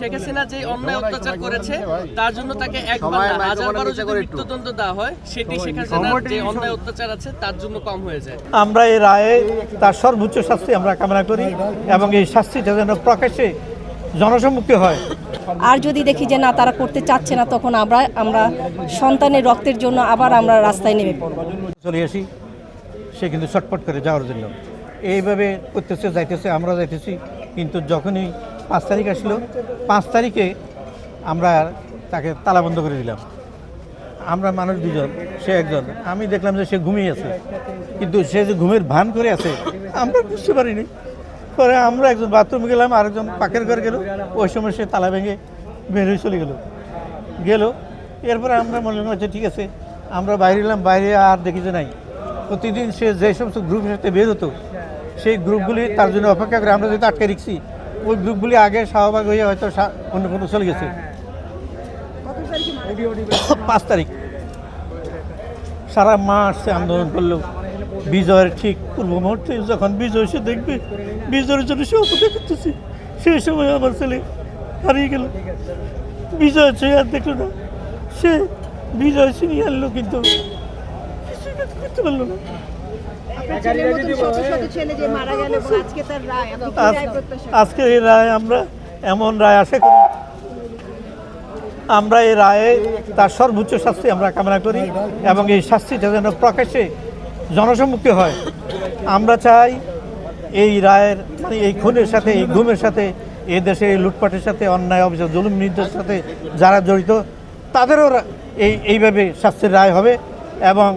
শেখ হাসিনা যে অন্যায় অত্যাচার করেছে তার জন্য তাকে একবার যদি মৃত্যুদণ্ড দেওয়া হয় সেটি শেখ হাসিনার যে অন্যায় অত্যাচার আছে তার জন্য কম হয়ে যায়। আমরা এই রায়ে তার সর্বোচ্চ শাস্তি আমরা কামনা করি এবং এই শাস্তিটা যেন প্রকাশ্যে জনসম্মুখে হয়। আর যদি দেখি যে না তারা করতে চাচ্ছে না তখন আমরা আমরা সন্তানের রক্তের জন্য আবার আমরা রাস্তায় নেমে পড়ব। চলে আসি সে কিন্তু ছটফট করে যাওয়ার জন্য। এইভাবে করতেছে যাইতেছে আমরা যাইতেছি কিন্তু যখনই পাঁচ তারিখ আসলো। পাঁচ তারিখে আমরা তাকে তালাবন্ধ করে দিলাম। আমরা মানুষ দুজন, সে একজন। আমি দেখলাম যে সে ঘুমিয়ে আছে। কিন্তু সে যে ঘুমের ভান করে আছে, আমরা বুঝতে পারিনি। পরে আমরা একজন বাথরুমে গেলাম, আরেকজন পাখের ঘরে গেল। ওই সময় সে তালা ভেঙে বের হয়ে চলে গেল। গেল। এরপরে আমরা মনে হলো আচ্ছা ঠিক আছে। আমরা বাইরে এলাম, বাইরে আর দেখি যে নাই। প্রতিদিন সে যে সমস্ত গ্রুপের সাথে বের হতো, সেই গ্রুপগুলি তার জন্য অপেক্ষা করে আমরা যেহেতু আটকে রেখছি ওই গ্রুপগুলি আগে শাহবাগ হয়ে হয়তো অন্য কোনো চলে গেছে। পাঁচ তারিখ। সারা মাস আন্দোলন করল। বিজয়ের ঠিক পূর্ব মুহূর্তে যখন বিজয় সে দেখবে বিজয়ের জন্য সে অপেক্ষা করতেছি। সেই সময় আমার ছেলে হারিয়ে গেল। বিজয় সে আর দেখল না। সে বিজয় ছিনিয়ে আনলো কিন্তু। করতে পারল না। আজকে প্রত্যাশা আজকে এই রায় আমরা এমন রায় আশা করি আমরা এই রায়ে তার সর্বোচ্চ শাস্তি আমরা কামনা করি এবং এই শাস্তিটা যেন প্রকাশ্যে জনসম্মুখে হয়। আমরা চাই এই রায়ের মানে এই খুনের সাথে এই ঘুমের সাথে এই দেশে এই লুটপাটের সাথে অন্যায় অভিযোগ জুলুম নির্দেশের সাথে যারা জড়িত তাদেরও এই এইভাবে শাস্তির রায় হবে এবং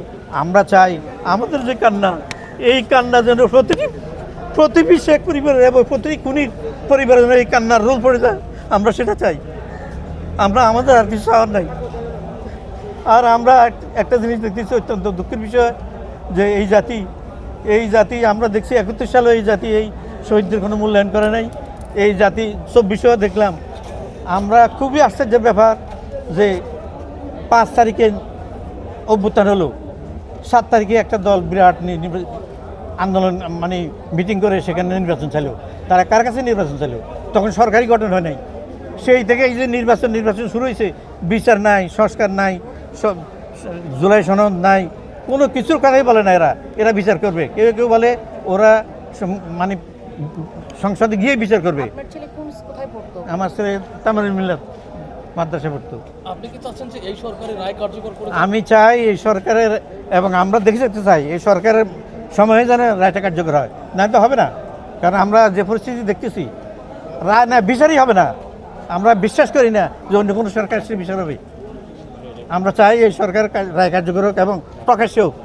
আমরা চাই, আমাদের যে কান্না, এই কান্না যেন প্রতিটি প্রতিটি শেখ পরিবারের এবং প্রতিটি খুনির পরিবারের যেন এই কান্নার রোল পড়ে যায়, আমরা সেটা চাই। আমরা আমাদের আর কিছু চাওয়ার নাই। আর আমরা একটা জিনিস দেখতেছি, অত্যন্ত দুঃখের বিষয়, যে এই জাতি এই জাতি, আমরা দেখছি একত্রিশ সালে এই জাতি এই শহীদদের কোনো মূল্যায়ন করে নাই। এই জাতি চব্বিশেও দেখলাম। আমরা খুবই আশ্চর্যের ব্যাপার যে পাঁচ তারিখে অভ্যুত্থান হলো। সাত তারিখে একটা দল বিরাট আন্দোলন মানে মিটিং করে সেখানে নির্বাচন চাইলো। তারা কার কাছে নির্বাচন চাইলো? তখন সরকারি গঠন হয় নাই। সেই থেকে এই যে নির্বাচন নির্বাচন শুরু হয়েছে বিচার নাই সংস্কার নাই সব জুলাই সনদ নাই কোনো কিছুর কথাই বলে না এরা। এরা বিচার করবে। কেউ কেউ বলে ওরা মানে সংসদে গিয়ে বিচার করবে। আমার ছেলে তামিল মিল্লাত। মাদ্রাসা পড়তো। আপনি কি চাচ্ছেন যে এই সরকারের রায় কার্যকর করে আমি চাই এই সরকারের এবং আমরা দেখে যেতে চাই এই সরকারের সময়ে যেন রায়টা কার্যকর হয়। না তো হবে না কারণ আমরা যে পরিস্থিতি দেখতেছি রায় না বিচারই হবে না। আমরা বিশ্বাস করি না যে অন্য কোনো সরকার সে বিচার হবে। আমরা চাই এই সরকার রায় কার্যকর হোক এবং প্রকাশ্য হোক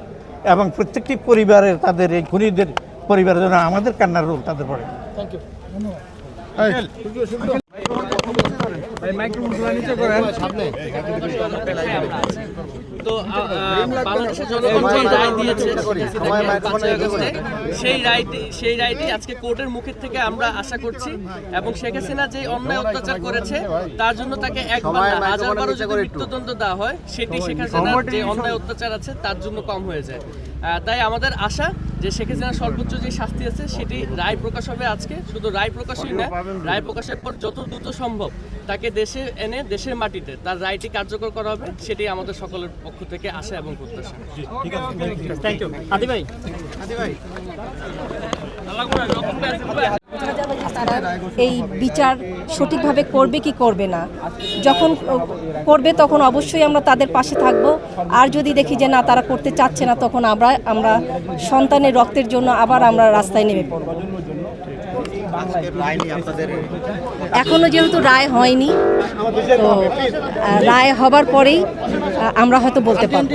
এবং প্রত্যেকটি পরিবারের তাদের এই খুনিদের পরিবারের জন্য আমাদের কান্নার রোল তাদের পড়ে। থ্যাংক ইউ তো আ, আ, জনগণ রায় দিয়েছে সেই রায়টি সেই রায়টি আজকে কোর্টের মুখের থেকে আমরা আশা করছি এবং শেখ হাসিনা যে অন্যায় অত্যাচার করেছে তার জন্য তাকে একবার যদি মৃত্যুদণ্ড দেওয়া হয় সেটি শেখ হাসিনার যে অন্যায় অত্যাচার আছে তার জন্য কম হয়ে যায়। আহ, তাই আমাদের আশা যে শেখ হাসিনার সর্বোচ্চ যে শাস্তি আছে সেটি রায় প্রকাশ হবে আজকে। শুধু রায় প্রকাশই না রায় প্রকাশের পর যত দ্রুত সম্ভব তাকে দেশে এনে দেশের মাটিতে তার রায়টি কার্যকর করা হবে সেটি আমাদের সকলের পক্ষ থেকে আশা এবং করতে থ্যাংক ইউ আদি ভাই। তারা এই বিচার সঠিকভাবে করবে কি করবে না। যখন করবে তখন অবশ্যই আমরা তাদের পাশে থাকব। আর যদি দেখি যে না, তারা করতে চাচ্ছে না, তখন আমরা আমরা সন্তানের রক্তের জন্য আবার আমরা রাস্তায় নেমে পড়ব। এখনও যেহেতু রায় হয়নি, তো রায় হবার পরেই আমরা হয়তো বলতে পারব।